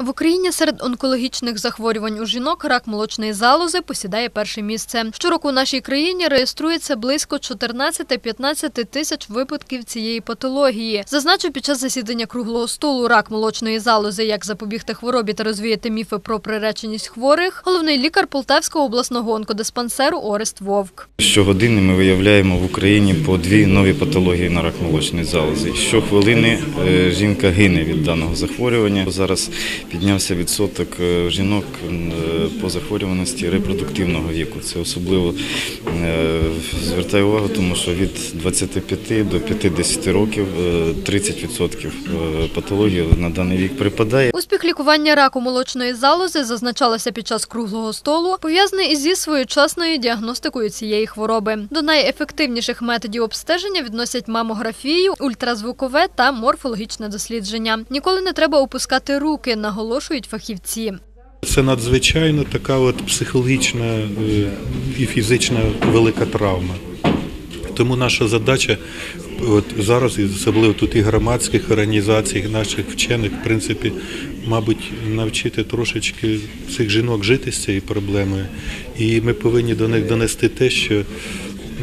В Україні серед онкологічних захворювань у жінок рак молочної залози посідає перше місце. Щороку у нашій країні реєструється близько 14-15 тисяч випадків цієї патології. Зазначу, під час засідання круглого столу рак молочної залози, як запобігти хворобі та розвіяти міфи про приреченість хворих, головний лікар Полтавського обласного онкодиспансеру Орест Вовк. Щогодини ми виявляємо в Україні по дві нові патології на рак молочної залози. Щохвилини е, жінка гине від даного захворювання. Зараз піднявся відсоток е, жінок е, по захворюваності репродуктивного віку. Це особливо е, звертаю увагу, тому що від 25 до 50 років е, 30% е, патологій на даний вік припадає. Успіх лікування раку молочної залози зазначалося під час круглого столу, пов'язаний ізі своєчасною діагностикою цієї хвороби. До найефективніших методів обстеження відносять мамографію, ультразвукове та морфологічне дослідження. Ніколи не треба опускати руки, наголошують фахівці. Це надзвичайно така от психологічна е, і фізична велика травма. Тому наша задача от зараз, особливо тут і громадських організацій, і наших вчених, в принципі, мабуть, навчити трошечки цих жінок жити з цією проблемою. І ми повинні до них донести те, що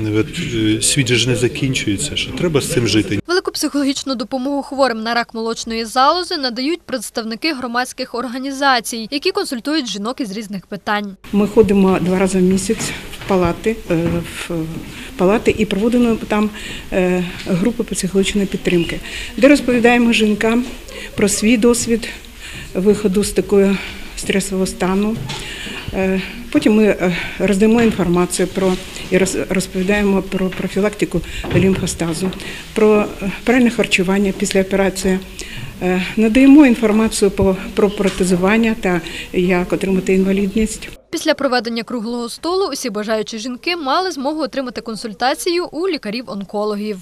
е, світ ж не закінчується, що треба з цим жити. Велику психологічну допомогу хворим на рак молочної залози надають представники громадських організацій, які консультують жінок із різних питань. Ми ходимо два рази в місяць в палати, е, в палати і проводимо там е, групи психологічної підтримки, де розповідаємо жінкам про свій досвід виходу з такого стресового стану. Е, Потім ми роздаємо інформацію про і роз- розповідаємо про профілактику лімфостазу, про е, правильне харчування після операції. Е, Надаємо інформацію про протезування та як отримати інвалідність. Після проведення круглого столу усі бажаючі жінки мали змогу отримати консультацію у лікарів-онкологів.